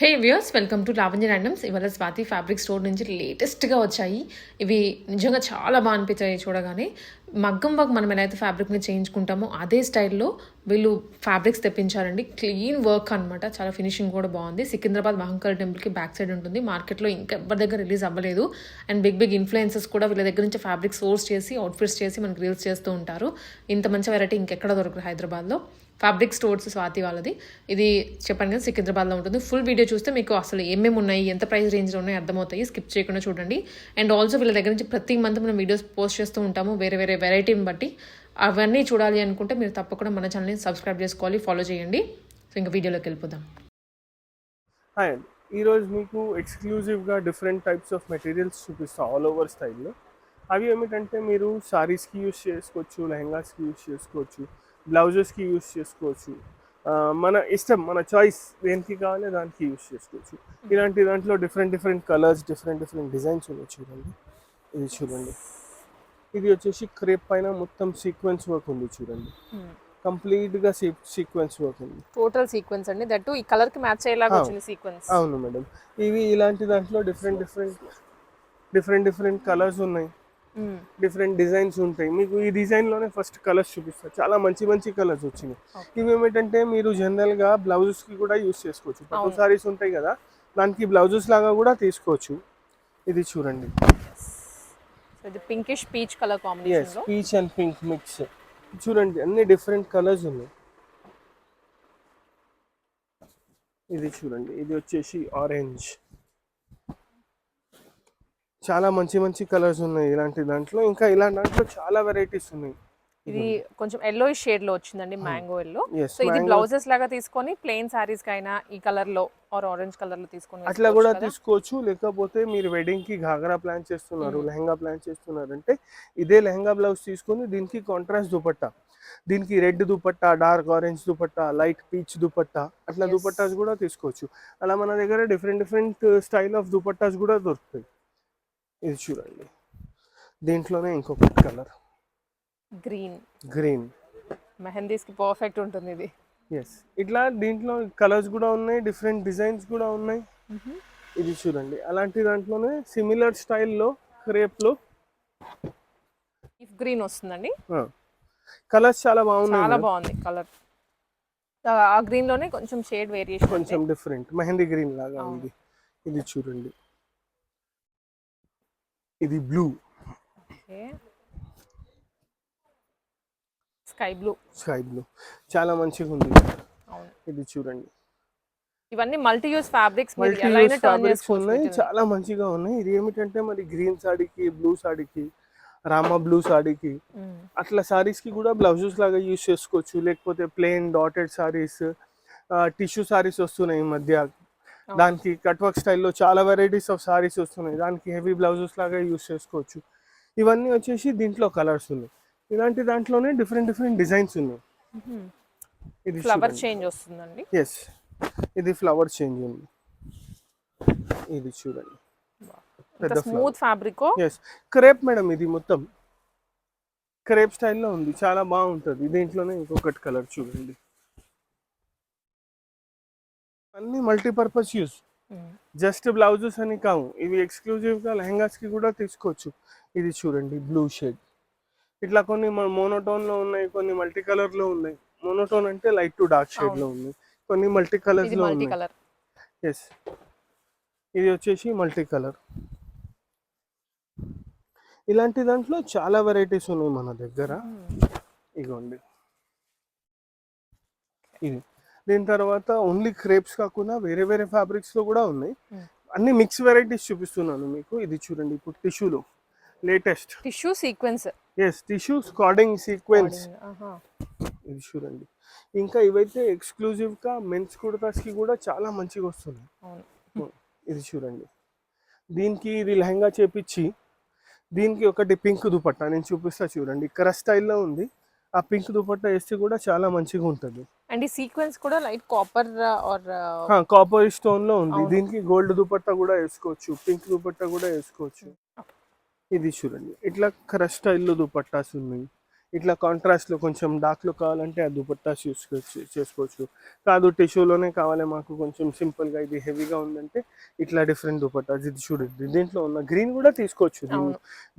Hey viewers welcome to Lavanya randoms ఇవాళ Swathi fabric store నుంచి లేటెస్ట్గా వచ్చాయి. ఇవి నిజంగా చాలా బాగా అనిపించాయి చూడగానే. మగ్గం వర్క్ మనం ఎలా అయితే ఫ్యాబ్రిక్ని చేయించుకుంటామో అదే స్టైల్లో వీళ్ళు ఫ్యాబ్రిక్స్ తెప్పించారండి. క్లీన్ వర్క్ అనమాట చాలా ఫినిషింగ్ కూడా బాగుంది. సికింద్రాబాద్ మహంకాళి టెంపుల్కి బ్యాక్ సైడ్ ఉంటుంది. మార్కెట్లో ఇంకా ఎవరి దగ్గర రిలీజ్ అవ్వలేదు. అండ్ బిగ్ బిగ్ ఇన్ఫ్లుయెన్సెస్ కూడా వీళ్ళ దగ్గర నుంచి ఫ్యాబ్రిక్ సోర్స్ చేసి అవుట్ఫిట్స్ చేసి మనకి రీల్స్ చేస్తూ ఉంటారు. ఇంత మంచి వెరైటీ ఇంకెక్కడ దొరకదు హైదరాబాద్లో. ఫ్యాబ్రిక్ స్టోర్స్ స్వాతి వాళ్ళది. ఇది చెప్పాను కదా సికింద్రాబాద్లో ఉంటుంది. ఫుల్ వీడియో చూస్తే మీకు అసలు ఏమేమి ఉన్నాయి ఎంత ప్రైస్ రేంజ్లో ఉన్నాయి అర్థమవుతాయి. స్కిప్ చేయకుండా చూడండి. అండ్ ఆల్సో వీళ్ళ దగ్గర నుంచి ప్రతి మంత్ మనం వీడియోస్ పోస్ట్ చేస్తూ ఉంటాము. వేరే వేరే వెరైటీని బట్టి. అవన్నీ చూడాలి అనుకుంటే మీరు తప్పకుండా మన ఛానల్ని సబ్స్క్రైబ్ చేసుకోవాలి ఫాలో చేయండి. సో ఇంకా వీడియోలోకి వెళ్ళిపోదాం. ఈరోజు మీకు ఎక్స్క్లూజివ్గా డిఫరెంట్ టైప్స్ ఆఫ్ మెటీరియల్స్ చూపిస్తాం ఆల్ ఓవర్ స్టైల్లో అవి ఏమిటంటే మీరు సారీస్కి యూస్ చేసుకోవచ్చు లెహంగాస్కి యూస్ చేసుకోవచ్చు. బ్లౌజెస్కి యూస్ చేసుకోవచ్చు. మన ఇష్టం మన చాయిస్ దేనికి కావాలో దానికి యూస్ చేసుకోవచ్చు. ఇలాంటి దాంట్లో different different colours different different designs ఉన్నాయి చూడండి. ఇది చూడండి. ఇది వచ్చేసి క్రేప్ పైన మొత్తం సీక్వెన్స్ వర్క్ ఉంది చూడండి. కంప్లీట్గా సీ సీక్వెన్స్ వర్క్ ఉంది. టోటల్ సీక్వెన్స్ అండి. దట్టు ఈ కలర్కి మ్యాచ్ అయ్యేలాగా. వచ్చింది సీక్వెన్స్. అవును మేడం. ఇవి ఇలాంటి దాంట్లో different different different different colours ఉన్నాయి. డిఫరెంట్ డిజైన్స్ ఉంటాయి. మీకు ఈ డిజైన్లోనే ఫస్ట్ కలర్స్ చూపిస్తారు చాలా మంచి మంచి కలర్స్ వచ్చినాయి. ఇవి ఏమిటంటే మీరు జనరల్గా బ్లౌజెస్కి కూడా యూస్ చేసుకోవచ్చు. పట్టు. సారీస్ ఉంటాయి కదా దానికి బ్లౌజెస్ లాగా కూడా తీసుకోవచ్చు. ఇది చూడండి. ఇది pinkish peach colour combination peach and pink mix చూడండి అన్ని డిఫరెంట్ కలర్స్ ఉన్నాయి. ఇది చూడండి. ఇది వచ్చేసి ఆరెంజ్ చాలా మంచి మంచి కలర్స్ ఉన్నాయి ఇలాంటి దాంట్లో. ఇంకా ఇలాంటి దాంట్లో చాలా వెరైటీస్ ఉన్నాయి. ఇది కొంచెం ఎల్లో షేడ్లో వచ్చిందండి మ్యాంగో ఎల్లో సో ఇది. బ్లౌజెస్ లాగా తీసుకొని ప్లెయిన్ సారీస్ కైనా ఈ కలర్లో ఆర్ ఆరెంజ్ కలర్లో తీసుకొని అట్లా కూడా. తీసుకోవచ్చు. లేకపోతే మీరు వెడ్డింగ్కి ఘాగరా ప్లాన్ చేస్తున్నారు లెహంగా ప్లాన్ చేస్తున్నారు అంటే ఇదే లెహంగా బ్లౌజ్ తీసుకొని దీనికి కాంట్రాస్ట్ దుపట్టా. దీనికి red dupatta dark orange dupatta light peach dupatta అట్లా. దుపట్టాస్ కూడా తీసుకోవచ్చు. అలా మన దగ్గర different different style of dupattas కూడా దొరుకుతాయి. ఇది చూడండి. దీంట్లోనే ఇంకొక కలర్. గ్రీన్ గ్రీన్ మెహందీస్కి పర్ఫెక్ట్ ఉంటుంది ఇది. ఎస్ ఇట్లా దీంట్లో కలర్స్ కూడా ఉన్నాయి డిఫరెంట్ డిజైన్స్ కూడా ఉన్నాయి. ఇది చూడండి. అలాంటి దాంట్లోనే సిమిలర్ స్టైల్లో క్రేప్లో ఇఫ్ గ్రీన్ వస్తుందండి. కలర్స్ చాలా బాగున్నాయి చాలా. బాగుంది కలర్ ఆ గ్రీన్లోనే కొంచెం షేడ్ వేరియేషన్ కొంచెం డిఫరెంట్ మెహందీ గ్రీన్ లాగా. ఉంది. ఇది చూడండి. ఇది blue. Sky blue. Sky blue. చాలా మంచిగా ఉంది. ఇది చూడండి. ఇవన్నీ మల్టీ యూస్ ఫ్యాబ్రిక్స్ ఫ్యాబ్రిక్స్ ఉన్నాయి. చాలా మంచిగా ఉన్నాయి. ఇది ఏమిటంటే మరి గ్రీన్ సాడీకి బ్లూ సాడీకి రామా బ్లూ సాడీకి. అట్లా సారీస్కి కూడా బ్లౌజెస్ లాగా యూస్ చేసుకోవచ్చు. లేకపోతే plain dotted saris tissue saris వస్తున్నాయి ఈ మధ్య. దానికి కట్ వర్క్ స్టైల్లో చాలా వెరైటీస్ ఆఫ్ సారీస్ వస్తున్నాయి. దానికి హెవీ బ్లౌజెస్ లాగా యూస్ చేసుకోవచ్చు. ఇవన్నీ వచ్చేసి దీంట్లో కలర్స్ ఉన్నాయి. ఇలాంటి దాంట్లోనే డిఫరెంట్ డిఫరెంట్ డిజైన్స్ ఉన్నాయి. ఇది ఫ్లవర్ చేంజ్ వస్తుందండి? ఎస్ ఇది ఫ్లవర్ చేంజ్ ఉంది. ఇది చూడండి. పెద్ద smooth fabric yes crepe madam ఇది మొత్తం. క్రేప్ స్టైల్లో ఉంది. చాలా బాగుంటుంది. దీంట్లోనే ఇంకొకటి కలర్ చూడండి. అన్ని మల్టీపర్పస్ యూస్ జస్ట్ బ్లౌజెస్ అని కావు. ఇవి ఎక్స్క్లూజివ్గా లెహంగాస్కి కూడా తీసుకోవచ్చు. ఇది చూడండి బ్లూ షేడ్ ఇట్లా కొన్ని మోనోటోన్లో ఉన్నాయి కొన్ని మల్టీ కలర్లో ఉన్నాయి. మోనోటోన్ అంటే లైట్ టు డార్క్ షేడ్లో ఉన్నాయి కొన్ని మల్టీ కలర్స్లో ఉన్నాయి. కలర్ ఎస్ ఇది వచ్చేసి మల్టీ కలర్ ఇలాంటి దాంట్లో చాలా వెరైటీస్ ఉన్నాయి మన దగ్గర. ఇగోండి. ఇది. దీని తర్వాత ఓన్లీ క్రేప్స్ కాకుండా వేరే వేరే fabrics లో కూడా ఉన్నాయి. Hmm. అన్ని మిక్స్ వెరైటీస్ చూపిస్తున్నాను మీకు. ఇది చూడండి ఇప్పుడు టిష్యూలో latest tissue sequence yes tissue స్కార్డింగ్ sequence ఇది చూడండి. ఇంకా ఇవైతే ఎక్స్క్లూజివ్గా మెన్స్ కుర్తాస్కి కూడా చాలా మంచిగా వస్తున్నాయి. అవును. ఇది చూడండి. దీనికి ఇది లెహంగా చేపించి దీనికి ఒకటి పింక్ దుపట్టా నేను చూపిస్తా చూడండి. ఇక్కడ స్టైల్లో ఉంది. ఆ పింక్ దుపట్టా వేస్తే కూడా చాలా మంచిగా ఉంటుంది. అండ్ ఈ సీక్వెన్స్ కూడా లైట్ కాపర్ ఆర్ కాపర్ స్టోన్లో ఉంది. దీనికి గోల్డ్ దుపట్టా కూడా వేసుకోవచ్చు పింక్ దుపట్టా కూడా వేసుకోవచ్చు. ఇది చూడండి. ఇట్లా క్రష్ స్టైల్లో దుపట్టాస్ ఉన్నాయి. ఇట్లా కాంట్రాస్ట్లో కొంచెం డార్క్లో కావాలంటే ఆ దుపట్టాస్ యూస్ చేసుకోవచ్చు. కాదు టిష్యూలోనే కావాలి మాకు. కొంచెం సింపుల్గా ఇది హెవీగా ఉందంటే ఇట్లా డిఫరెంట్ దుపట్టాస్. ఇది చూడండి. దీంట్లో ఉన్న గ్రీన్ కూడా తీసుకోవచ్చు.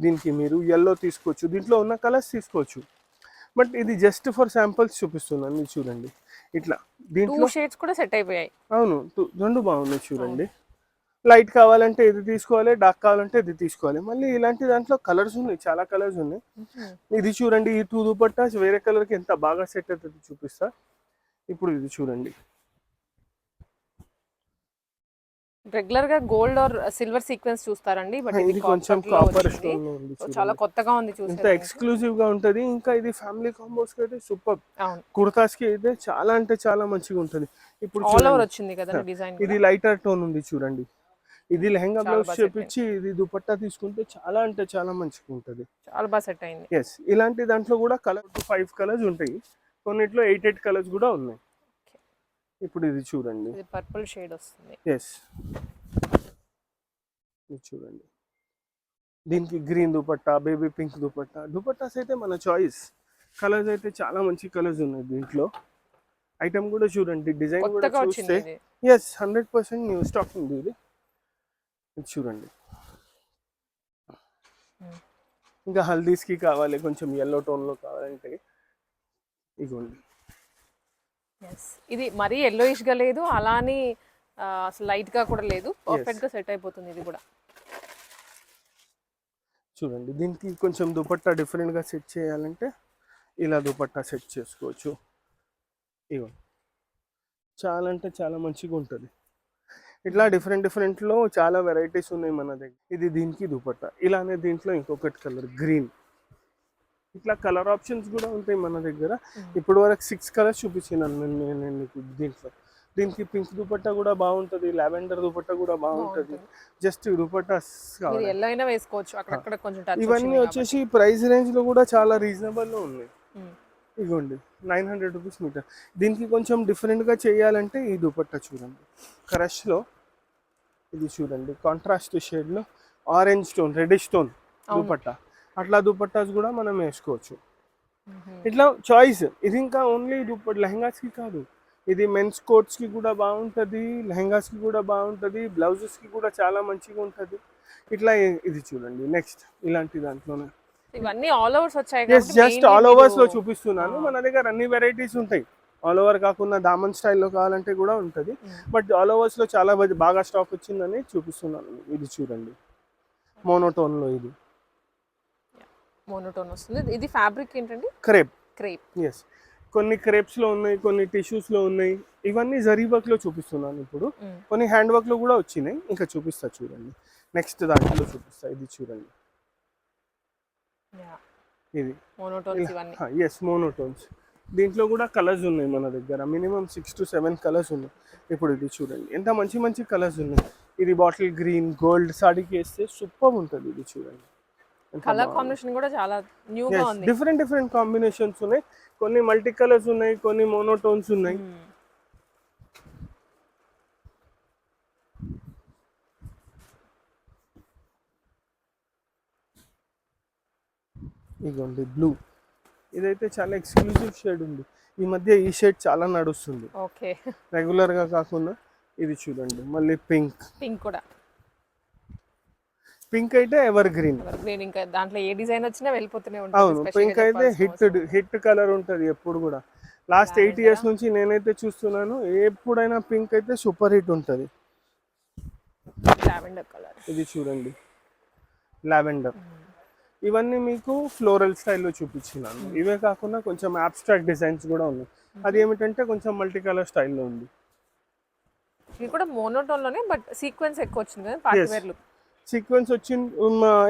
దీనికి మీరు ఎల్లో తీసుకోవచ్చు. దీంట్లో ఉన్న కలర్స్ తీసుకోవచ్చు. బట్ ఇది జస్ట్ ఫర్ శాంపుల్స్ చూపిస్తున్నాను ఇది చూడండి. ఇట్లా దీంట్లో షేడ్స్ కూడా సెట్ అయిపోయాయి. అవును టు- రెండు బాగున్నాయి చూడండి. లైట్ కావాలంటే ఇది తీసుకోవాలి డార్క్ కావాలంటే ఇది తీసుకోవాలి. మళ్ళీ ఇలాంటి దాంట్లో కలర్స్ ఉన్నాయి చాలా కలర్స్ ఉన్నాయి. ఇది చూడండి ఈ టూ దుపట్టాస్ వేరే కలర్కి ఎంత బాగా సెట్ అవుతుంది చూపిస్తా. ఇప్పుడు ఇది చూడండి. రెగ్యులర్గా గోల్డ్ ఆర్ సిల్వర్ సీక్వెన్స్ చూస్తారండి బట్ ఇది కొంచెం కాపర్ స్టోన్ ఉంది చాలా. కొత్తగా ఉంది ఇంత చూసే ఎక్స్క్లూజివ్గా ఉంటది. ఇంకా ఇది ఫ్యామిలీ కాంబోస్కి అయితే సూపర్ కుర్తాస్కి అయితే చాలా అంటే చాలా మంచిగా ఉంటది. ఇప్పుడు ఆల్ ఓవర్. వచ్చింది కదా డిజైన్ ఇది లైటర్ టోన్ ఉంది చూడండి. ఇది లెహంగా బ్లౌజ్ చేపించి ఇది దుపట్టా తీసుకుంటే చాలా అంటే చాలా మంచిగా ఉంటది. చాలా బాగా సెట్ అయింది. ఎస్ ఇలాంటి దాంట్లో కూడా కలర్ ఫైవ్ కలర్స్ ఉంటాయి. కొన్నిట్లో ఎయిట్ ఎయిట్ కలర్స్ కూడా ఉన్నాయి. ఇప్పుడు ఇది చూడండి. ఇది పర్పుల్ షేడ్ వస్తుంది. ఎస్ ఇది చూడండి. దీనికి green dupatta baby pink dupatta. Dupattas అయితే మన చాయిస్. కలర్స్ అయితే చాలా మంచి కలర్స్ ఉన్నాయి దీంట్లో. ఐటమ్ కూడా చూడండి డిజైన్ కూడా చూస్తే. Yes hundred percent new stock ఉంది ఇది. ఇది చూడండి. Hmm. ఇంకా హల్దీస్కి కావాలి కొంచెం ఎల్లో టోన్లో కావాలంటే. ఇగోండి. ఇది మరీ ఎల్లోయిష్గా లేదు అలానే అసలు లైట్గా కూడా లేదు. పర్ఫెక్ట్గా సెట్ అయిపోతుంది ఇది కూడా. చూడండి దీనికి కొంచెం దుపట్టా డిఫరెంట్గా సెట్ చేయాలంటే ఇలా దుపట్టా సెట్ చేసుకోవచ్చు. ఇగో. చాలా అంటే చాలా మంచిగా ఉంటుంది. ఇట్లా డిఫరెంట్ డిఫరెంట్లో చాలా వెరైటీస్ ఉన్నాయి మన దగ్గర. ఇది దీనికి దుపట్టా. ఇలానే దీంట్లో ఇంకొకటి కలర్ గ్రీన్ ఇట్లా కలర్ ఆప్షన్స్ కూడా ఉంటాయి మన దగ్గర. ఇప్పుడు వరకు సిక్స్ కలర్స్ చూపించినాను నేను మీకు దీంట్లో. దీనికి పింక్ దుపట్టా కూడా బాగుంటుంది లావెండర్ దుపట్టా కూడా బాగుంటుంది. జస్ట్ దుపట్టా మీరు కావాలి. ఎల్లో అయినా వేసుకోవచ్చు ఇవన్నీ వచ్చేసి ప్రైస్ రేంజ్లో కూడా చాలా రీజనబుల్లో ఉన్నాయి ఇగోండి నైన్ హండ్రెడ్ రూపీస్ మీటర్ దీనికి కొంచెం different గా చేయాలంటే ఈ దుపట్టా చూడండి. క్రష్లో ఇది చూడండి కాంట్రాస్ట్ షేడ్లో orange stone red stone. Dupatta. అట్లా దుపట్టాస్ కూడా మనం వేసుకోవచ్చు. ఇట్లా చాయిస్ ఇది ఇంకా ఓన్లీ దుప్పట్ లెహంగాస్కి కాదు. ఇది మెన్స్ కోట్స్కి కూడా బాగుంటది లెహంగాస్కి కూడా బాగుంటది బ్లౌజెస్కి కూడా చాలా మంచిగా ఉంటది. ఇట్లా ఇది చూడండి. నెక్స్ట్ ఇలాంటి దాంట్లోనే. ఇవన్నీ ఆల్ ఓవర్స్ వచ్చాయి జస్ట్ ఆల్ ఓవర్స్లో చూపిస్తున్నాను. మన దగ్గర అన్ని వెరైటీస్ ఉంటాయి. ఆల్ ఓవర్ కాకుండా దామన్ స్టైల్లో కావాలంటే కూడా ఉంటుంది. బట్ ఆల్ ఓవర్స్లో చాలా బాగా స్టాక్ వచ్చిందని చూపిస్తున్నాను. ఇది చూడండి. మోనోటోన్లో ఇది. మోనోటోన్ వస్తుంది. ఇది ఫ్యాబ్రిక్ ఏంటండి? క్రేప్. క్రేప్. ఎస్ కొన్ని క్రేప్స్లో ఉన్నాయి కొన్ని టిష్యూస్లో ఉన్నాయి. ఇవన్నీ జరీ వర్క్లో చూపిస్తున్నాను ఇప్పుడు. కొన్ని హ్యాండ్ వర్క్లో కూడా వచ్చినాయి. ఇంకా చూపిస్తా చూడండి. నెక్స్ట్ దాంట్లో చూపిస్తా. ఇది చూడండి. ఇది. ఎస్ మోనోటోన్స్ దీంట్లో కూడా కలర్స్ ఉన్నాయి మన దగ్గర. Minimum six to seven colours ఉన్నాయి. ఇప్పుడు ఇది చూడండి. ఎంత మంచి మంచి కలర్స్ ఉన్నాయి. ఇది బాటిల్ గ్రీన్ గోల్డ్ సాడీకి వేస్తే సూపర్ ఉంటుంది ఇది చూడండి. కలర్ కాంబినేషన్ కూడా చాలా న్యూగా ఉంది. డిఫరెంట్ డిఫరెంట్ కాంబినేషన్స్ ఉన్నాయి. కొన్ని మల్టీ కలర్స్ ఉన్నాయి కొన్ని మోనోటోన్స్ ఉన్నాయి. Mm. ఇదిగోండి బ్లూ ఇదైతే చాలా ఎక్స్క్లూజివ్ షేడ్ ఉంది. ఈ మధ్య ఈ షేడ్ చాలా నడుస్తుంది. ఓకే రెగ్యులర్గా కాకుండా ఇది చూడండి మళ్ళీ పింక్ పింక్ కూడా. పింక్ అయితే ఎవర్ గ్రీన్ గ్రీన్ ఇంకా దాంట్లో ఏ డిజైన్ వచ్చినా వెళ్ళిపోతూనే ఉంటుంది అవును పింక్ అయితే హిట్ హిట్ కలర్ ఉంటుంది ఎప్పుడు కూడా. లాస్ట్ ఎయిట్ ఇయర్స్ నుంచి నేనైతే చూస్తున్నాను ఎప్పుడైనా పింక్ అయితే సూపర్ హిట్ ఉంటుంది. లావెండర్ కలర్ ఇది చూడండి. లావెండర్ ఇవన్నీ మీకు ఫ్లోరల్ స్టైల్లో చూపించినాను. ఇవే కాకుండా కొంచెం అబ్స్ట్రాక్ట్ డిజైన్స్ కూడా ఉన్నాయి. అది ఏమిటంటే కొంచెం మల్టీ కలర్ స్టైల్లో ఉంది. ఇది కూడా మోనోటోన్లోనే బట్ సీక్వెన్స్ ఎక్కువ వచ్చింది కదా పార్టీ. వేర్ లుక్ సీక్వెన్స్ వచ్చింది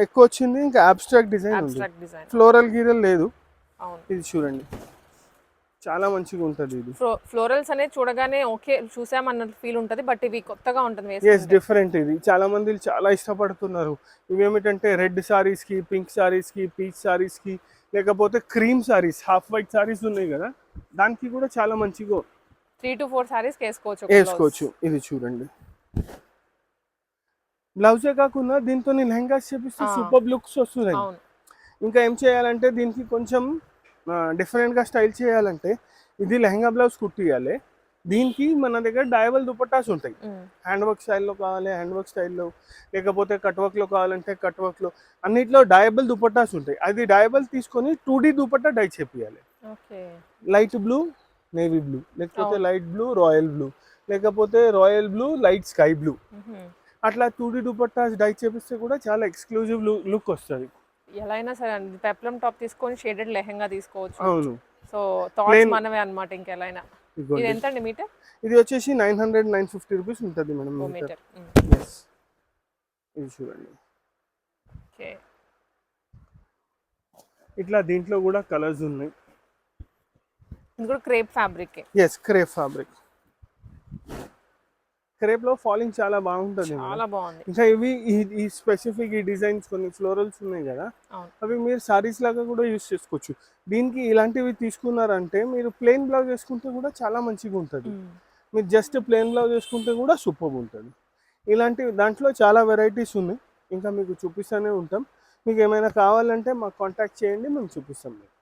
ఎక్కువ వచ్చింది ఇంకా అబ్స్ట్రాక్ట్ డిజైన్ ఉంది. అబ్స్ట్రాక్ట్ డిజైన్ ఫ్లోరల్ గీరల్ లేదు. ఇది చూడండి. చాలా మంచిగా ఉంటుంది ఇది. ఫ్లోరల్స్ అనేది చూడగానే ఓకే చూసామన్న ఫీల్ ఉంటుంది బట్ ఇవి కొత్తగా ఉంటుంది ఎస్ డిఫరెంట్ ఇది. చాలా మంది చాలా ఇష్టపడుతున్నారు. ఇవేమిటంటే రెడ్ సారీస్కి పింక్ సారీస్కి పీచ్ సారీస్కి లేకపోతే cream saris half white saris ఉన్నాయి కదా. దానికి కూడా చాలా మంచిగా త్రీ టు ఫోర్ సారీస్ వేసుకోవచ్చు. వేసుకోవచ్చు. ఇది చూడండి. బ్లౌజే కాకుండా దీంతో లెహంగాస్ చేపిస్తే. సూపర్ లుక్స్ వస్తున్నాయి. ఇంకా ఏం చేయాలంటే దీనికి కొంచెం డిఫరెంట్గా స్టైల్ చేయాలంటే ఇది లెహంగా బ్లౌజ్ కుట్టియాలి. దీనికి మన దగ్గర డయబుల్ దుపట్టాస్ ఉంటాయి. హ్యాండ్ వర్క్ స్టైల్లో కావాలి హ్యాండ్ వర్క్ స్టైల్లో లేకపోతే కట్ వర్క్లో కావాలంటే కట్ వర్క్లో అన్నిట్లో డయబుల్ దుపట్టాస్ ఉంటాయి. అది డయబుల్ తీసుకొని టూ డీ దుపట్టా డై చేపియాలి. లైట్ బ్లూ నేవీ బ్లూ లేకపోతే లైట్ బ్లూ రాయల్ బ్లూ లేకపోతే royal blue light sky blue. అట్లా టూ డీ దుపట్టాస్ డై చేపిస్తే కూడా చాలా ఎక్స్క్లూజివ్ లుక్ వస్తుంది. ఎలా అయినా సరే అండి పెప్లం టాప్ తీసుకొని షేడెడ్ లెహంగా తీసుకోవచ్చు. అవును. సో థాట్స్ మనవే అన్నమాట ఇంకెలా అయినా. ఇది ఎంత అండి మీటర్? ఇది వచ్చేసి nine hundred nine fifty rupees ఉంటుంది మేడం మీటర్. Yes. ఇది చూడండి. ఓకే. ఇట్లా దీంట్లో కూడా కలర్స్ ఉన్నాయి. ఇది కూడా crepe fabric. Yes crepe fabric. క్రేప్లో falling చాలా బాగుంటుంది. చాలా బాగుంది. ఇంకా ఇవి ఈ- స్పెసిఫిక్ ఈ డిజైన్స్ కొన్ని ఫ్లోరల్స్ ఉన్నాయి కదా అవి మీరు సారీస్ లాగా కూడా యూస్ చేసుకోవచ్చు. దీనికి ఇలాంటివి తీసుకున్నారంటే మీరు ప్లెయిన్ బ్లౌజ్ వేసుకుంటే కూడా చాలా మంచిగా ఉంటుంది. మీరు జస్ట్ ప్లెయిన్ బ్లౌజ్ వేసుకుంటే కూడా సూపర్ ఉంటుంది. ఇలాంటి దాంట్లో చాలా వెరైటీస్ ఉన్నాయి. ఇంకా మీకు చూపిస్తూనే ఉంటాం. మీకు ఏమైనా కావాలంటే మాకు కాంటాక్ట్ చేయండి మేము చూపిస్తాం మీకు.